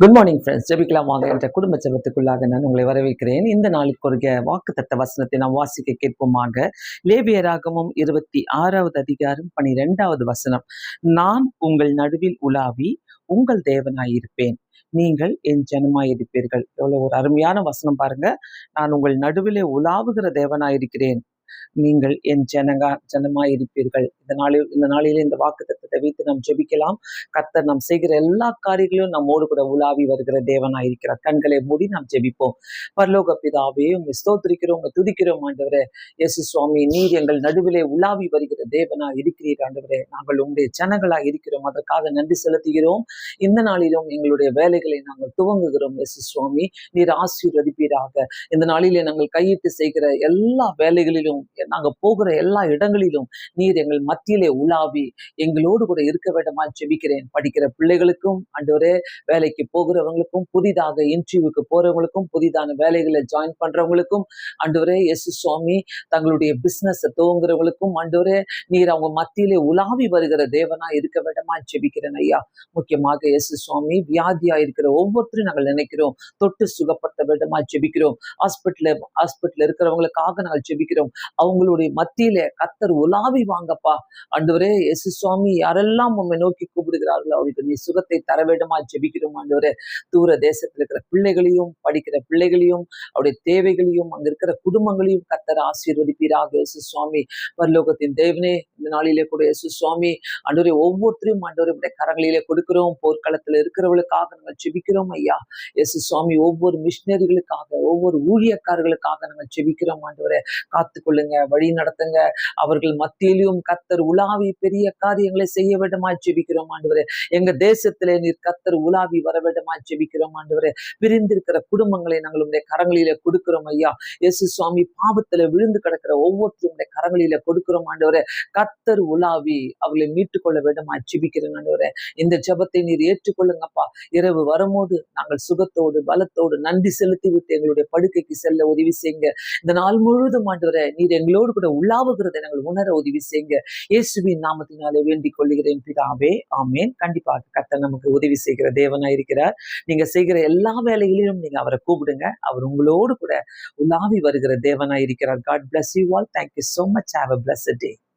Good morning friends ஜெபிக்கலாம் வாங்க என்ற குடும்ப ஜெபத்துக்குள்ளாக நான் உங்களை வரவேற்கிறேன். இந்த நாளுக்கு ஒரு வாக்குத்தத்த வசனத்தை நாம் வாசிக்க கேட்போமாக. லேவியராகமும் இருபத்தி ஆறாவது அதிகாரம் பனிரெண்டாவது வசனம். நான் உங்கள் நடுவில் உலாவி உங்கள் தேவனாயிருப்பேன். நீங்கள் என் ஜனமாயிருப்பீர்கள். எவ்வளவு ஒரு அருமையான வசனம் பாருங்க. நான் உங்கள் நடுவிலே உலாவுகிற தேவனாயிருக்கிறேன். நீங்கள் என் ஜனகா ஜனமாயிருப்பீர்கள். இந்த நாளில் இந்த நாளிலே இந்த வாக்கு நாமத்தை வைத்து நாம் ஜெபிக்கலாம். கத்தர் நாம் செய்கிற எல்லா காரியங்களையும் நம்மோடு கூட உலாவி வருகிற தேவனாய் இருக்கிறார் கண்களை மூடி நாம் ஜெபிப்போம். பரலோக பிதாவே உங்க ஸ்தோத்திரிக்கிறோம் உங்க துதிக்கிறோம் ஆண்டவரே. இயேசு சுவாமி நீர் எங்கள் நடுவிலே உலாவி வருகிற தேவனா இருக்கிறீர் ஆண்டவரே. நாங்கள் உங்களுடைய ஜனங்களா இருக்கிறோம். அதற்காக நன்றி செலுத்துகிறோம். இந்த நாளிலும் எங்களுடைய வேலைகளை நாங்கள் துவங்குகிறோம் இயேசு சுவாமி. நீர் ஆசீர்வதிப்பீராக. இந்த நாளிலே நாங்கள் கையிட்டு செய்கிற எல்லா வேலைகளிலும் நாங்கள் போகிற எல்லா இடங்களிலும் நீர் எங்கள் மத்தியிலே உலாவி எங்களோடு கூட இருக்க வேண்டுமா ஜெபிக்கிறேன் படிக்கிற பிள்ளைகளுக்கும் ஆண்டவரே வேலைக்கு போகிறவங்களுக்கும் புதிதாக இன்டர்வியூக்கு போறவங்களுக்கும் புதிதான வேலைகளை ஜாயின் பண்றவங்களுக்கும் ஆண்டவரே எஸ் சுவாமி தங்களுடைய பிசினஸ் துவங்குறவங்களுக்கும் ஆண்டவரே நீர் அவங்க மத்தியிலே உலாவி வருகிற தேவனா இருக்க வேண்டுமா ஜெபிக்கிறேன் ஐயா. முக்கியமாக எஸ் சுவாமி வியாதியா இருக்கிற ஒவ்வொருத்தரும் நாங்கள் நினைக்கிறோம். தொட்டு சுகப்படுத்த வேண்டுமா ஜெபிக்கிறோம் ஹாஸ்பிட்டல் ஹாஸ்பிட்டல் இருக்கிறவங்களுக்காக நாங்கள் ஜெபிக்கிறோம் அவங்களுடைய மத்தியில கத்தர் உலாவி வாங்கப்பா. அன்றுவரே எஸ் சுவாமி யாரெல்லாம் உண்மை நோக்கி கூப்பிடுகிறார்களோ அவர்களுக்கு. நீ சுகத்தை தர வேண்டுமா ஜெபிக்கிறோம் ஆண்டவரே தூர தேசத்துல இருக்கிற பிள்ளைகளையும் படிக்கிற பிள்ளைகளையும் அவருடைய தேவைகளையும் அங்க இருக்கிற குடும்பங்களையும் கத்தர் ஆசீர்வதிப்பீராக. இயேசு சுவாமி பரலோகத்தின் தேவனே இந்த நாளிலே கூட இயேசு சுவாமி ஆண்டவரே ஒவ்வொருத்தரையும் ஆண்டவரை கரங்களிலே கொடுக்கிறோம். போர்க்களத்துல இருக்கிறவர்களுக்காக நாங்கள் செபிக்கிறோம் ஐயா. இயேசு சுவாமி ஒவ்வொரு மிஷினரிகளுக்காக ஒவ்வொரு ஊழியக்காரர்களுக்காக நாங்கள் செபிக்கிறோம் ஆண்டவரை. காத்துக்கொள்ளுங்க வழி நடத்துங்க. அவர்கள் மத்தியிலும் கத்தர் உலாவி பெரிய காரியங்களை செய்ய வேண்டுமா ஜெபிக்கிறோம் ஆண்டவரே. எங்க தேசத்திலே நீர் கத்தர் உலாவி வர வேண்டுமா ஜெபிக்கிறோம் ஆண்டவரே. பிரிந்திருக்கிற குடும்பங்களை நாங்கள் உடைய கரங்களில கொடுக்கிறோம் ஐயா. இயேசு சுவாமி பாவத்துல விழுந்து கிடக்கிற ஒவ்வொருத்தரும் உடைய கரங்களில கொடுக்கிறோம் ஆண்டவரே. கத்தர் உலாவி அவர்களை மீட்டுக் கொள்ள வேண்டுமா ஜிபிக்கிறேன் ஆண்டவரே. இந்த ஜெபத்தை நீர் ஏற்றுக்கொள்ளுங்கப்பா. இரவு வரும்போது நாங்கள் சுகத்தோடு பலத்தோடு நன்றி செலுத்தி விட்டு எங்களுடைய படுக்கைக்கு செல்ல உதவி செய்யுங்க இந்த நாள் முழுவதும் ஆண்டவரே நீர் எங்களோடு கூட உள்ளாவுகிறதை நாங்கள் உணர உதவி செய்யுங்க இயேசுவின் நாமத்தினாலே வேண்டிக் கொள்ளுகிறேன் பிதாவே. ஆமேன். கண்டிப்பாக கத்தர் நமக்கு உதவி செய்கிற தேவனா இருக்கிறார் நீங்க செய்கிற எல்லா வேலைகளிலும் நீங்க அவரை கூப்பிடுங்க. அவர் உங்களோடு கூட உலாவி வருகிற தேவனா இருக்கிறார். God bless you all thank you so much have a blessed day